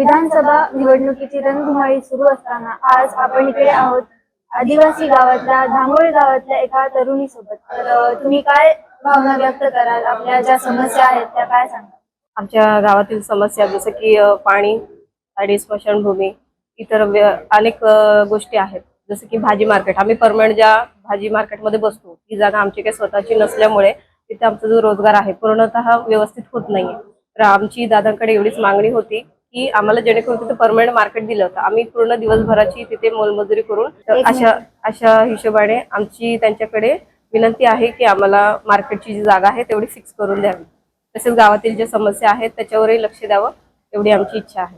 विधानसभा निवडणुकीची रणधुमाळी सुरू असताना आज आपण इकडे आहोत. आदिवासी गावातल्या धामोळ गावातल्या एका तरुणी सोबत तर तुम्ही काय भावना व्यक्त कराल? आपल्या ज्या समस्या आहेत त्या काय सांगा आमच्या गावातील समस्या जसं की अ, पाणी आणि स्मशानभूमी इतर व्य- अनेक अ, गोष्टी आहेत. जसं की भाजी मार्केट. आम्ही परमनंट ज्या भाजी मार्केटमध्ये बसतो ती जागा आमची काही स्वतःची नसल्यामुळे तिथे आमचा जो रोजगार आहे पूर्णतः व्यवस्थित होत नाहीये. तर आमची दादांकडे एवढीच मागणी होती की आम्हाला जेणेकरून तिथे परमनंट मार्केट दिलं होतं. आम्ही पूर्ण दिवसभराची तिथे मोलमजुरी करून अशा अशा हिशोबाने आमची त्यांच्याकडे विनंती आहे की आम्हाला मार्केटची जी जागा आहे तेवढी फिक्स करून द्यावी. तसेच गावातील ज्या समस्या आहेत त्याच्यावरही लक्ष द्यावं एवढी आमची इच्छा आहे.